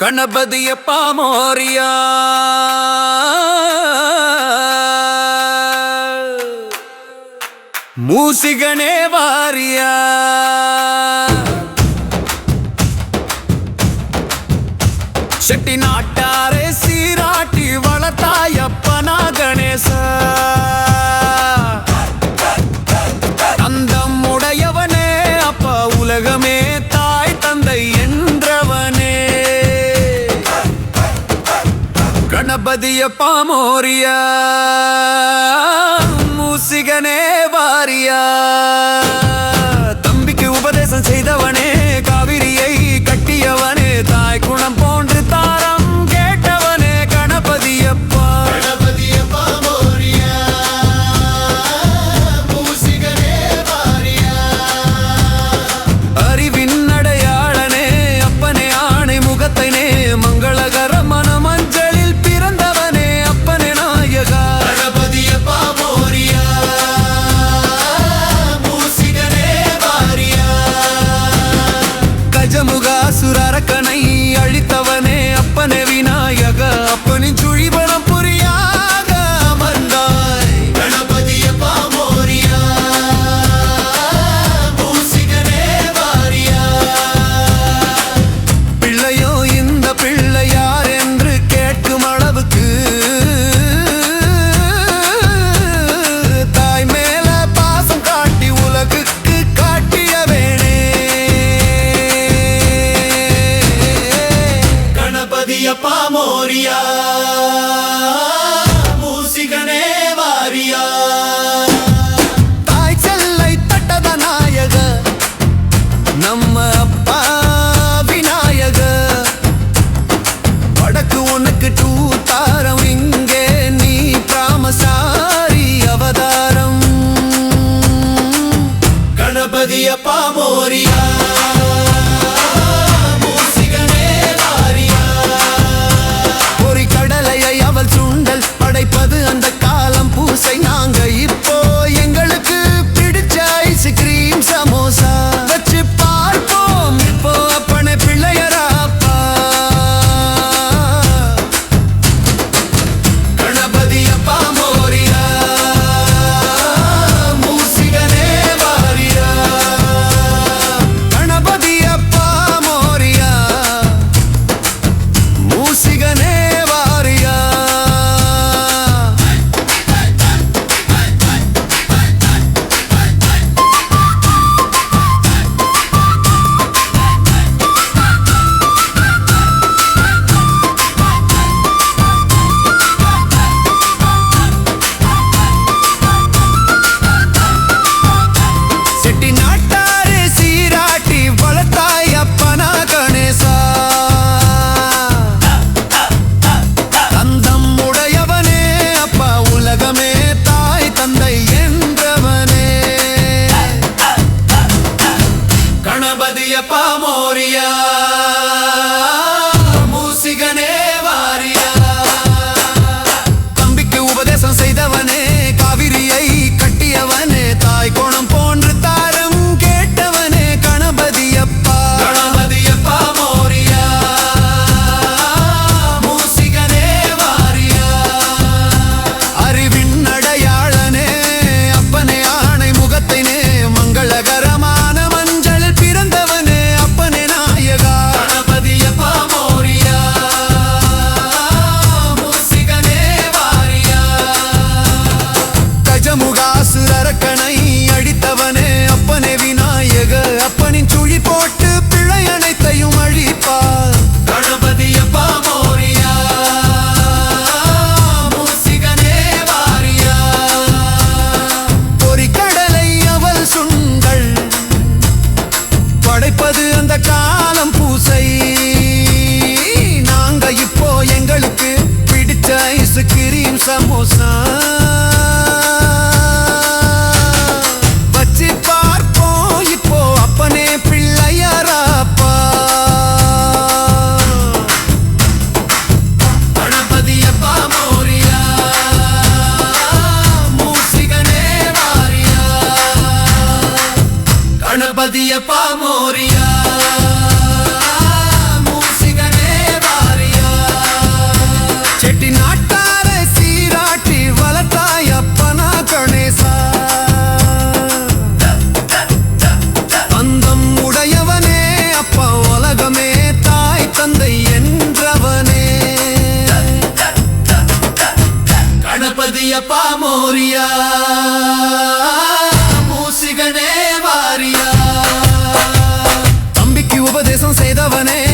கணபதியப்பா மோரியா மூசிகனே வாரியா. செட்டி நாட்டாரே சீராட்டி வளர்த்தாயப்பனா கணேசா. சபதிய பாமோரியா மூசிகனே வாரியா. தம்பிக்கு உபதேசம் செய்தவனே Gloria. காலம் பூசை. நாங்க இப்போ எங்களுக்கு பிடிச்ச ஐஸ் கிரீம் சமோசா. ജീവനേ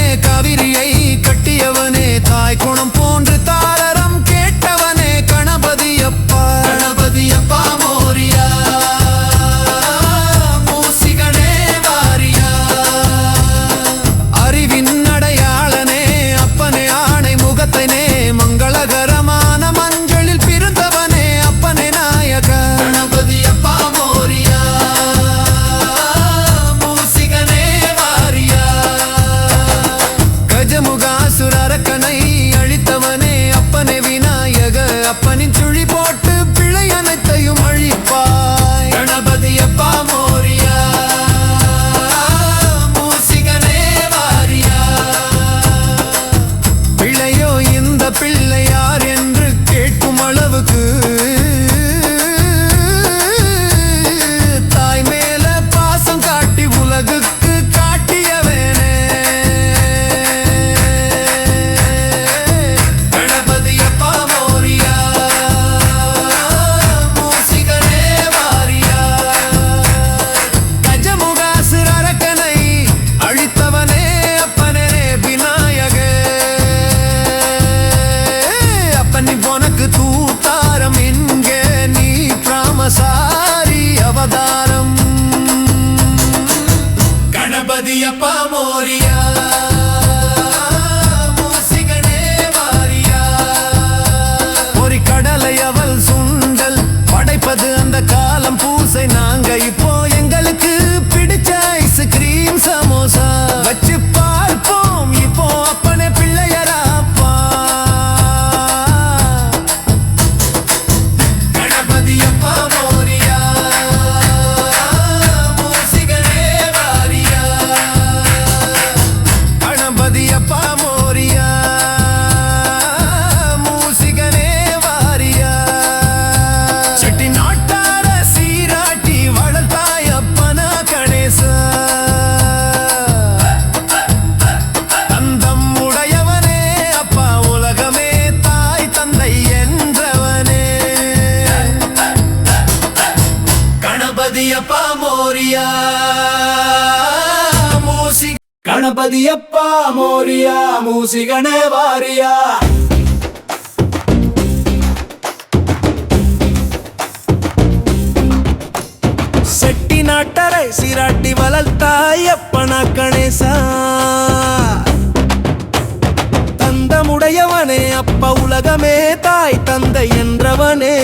அவள் சுண்டல் படைப்பது அந்த காலம் பூசை நாங்க இப்போ கணபதியப்பா மோரியா மூசிகனே வாரியா. செட்டி நாட்டரை சிராட்டி வளர்த்தாயப்பனா கணேசா. தந்தமுடையவனே அப்ப உலகமே தாய் தந்தை என்றவனே.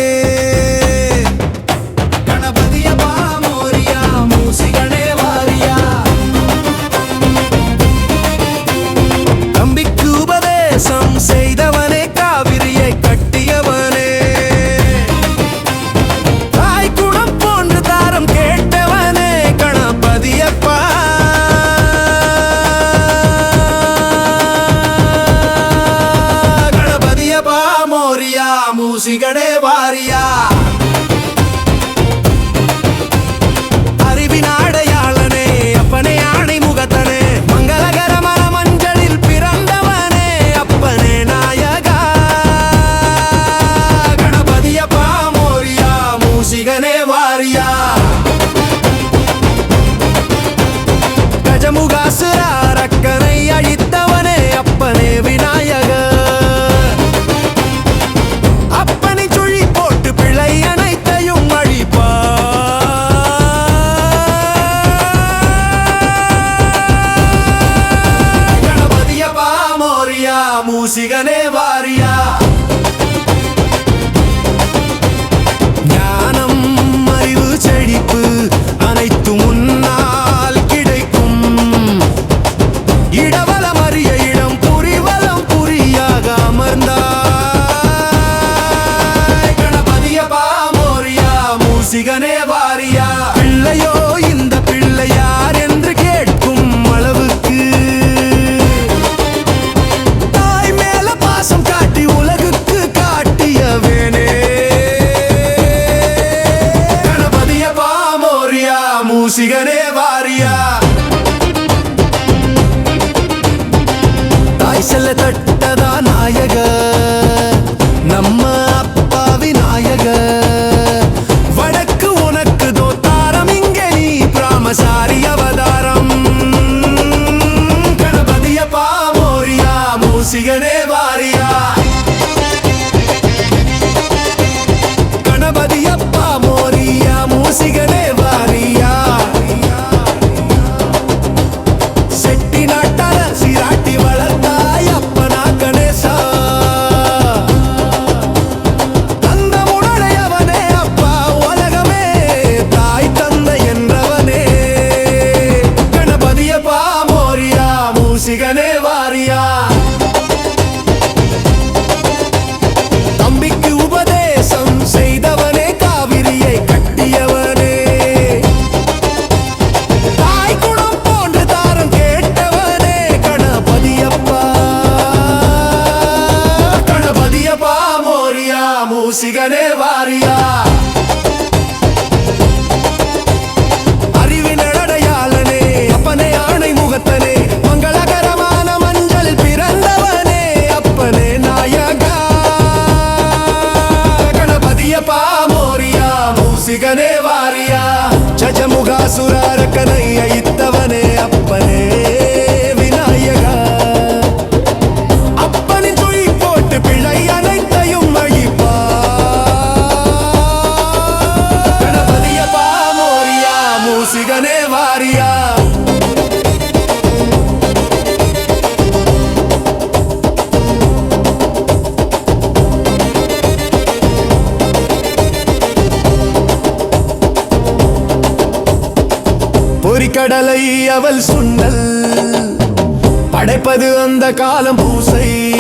오후 시간에 கலையை கடலை அவள் சுண்டல். படைப்பது அந்த காலம் பூசை.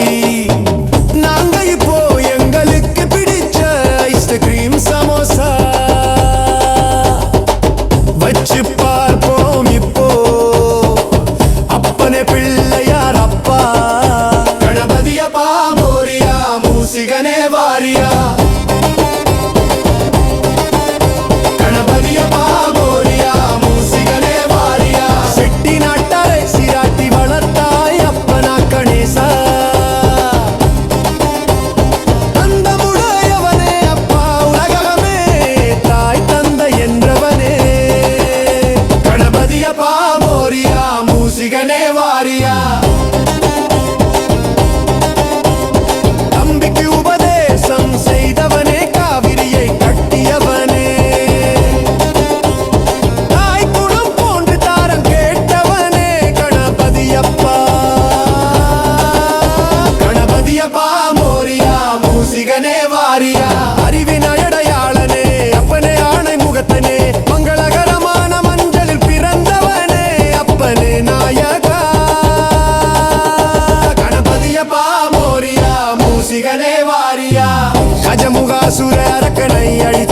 Maria. அசுர அரக்கனை அழித்த